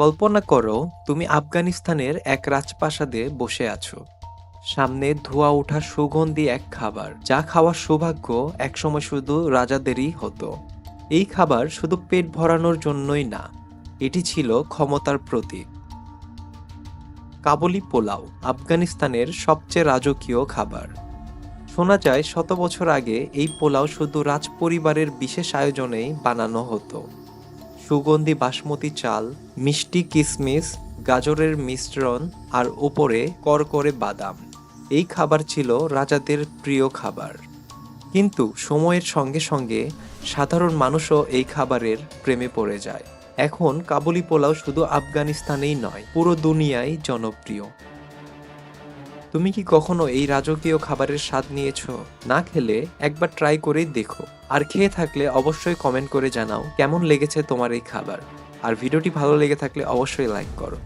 কল্পনা করো তুমি আফগানিস্তানের এক রাজপ্রাসাদে বসে আছো। সামনে ধোয়া ওঠা সুগন্ধি এক খাবার, যা খাওয়ার সৌভাগ্য একসময় শুধু রাজাদেরই হতো। এই খাবার শুধু পেট ভরানোর জন্যই না, এটি ছিল ক্ষমতার প্রতীক। কাবুলি পোলাও আফগানিস্তানের সবচেয়ে রাজকীয় খাবার। শোনা যায়, শত বছর আগে এই পোলাও শুধু রাজপরিবারের বিশেষ আয়োজনেই বানানো হতো। সুগন্ধি বাসমতি চাল, মিষ্টি কিশমিশ গাজরের মিশ্রণ আর উপরে করকরে বাদাম। এই খাবার ছিল রাজাদের প্রিয় খাবার। কিন্তু সময়ের সঙ্গে সঙ্গে সাধারণ মানুষও এই খাবারের প্রেমে পড়ে যায়। এখন কাবুলি পোলাও শুধু আফগানিস্তানেই নয়, পুরো দুনিয়ায় জনপ্রিয়। তুমি কি কখনো এই রাজকীয় খাবারের স্বাদ নিয়েছ? না খেলে একবার ট্রাই করেই দেখো। আর খেয়ে থাকলে অবশ্যই কমেন্ট করে জানাও কেমন লেগেছে তোমার এই খাবার। আর ভিডিওটি ভালো লেগে থাকলে অবশ্যই লাইক করো।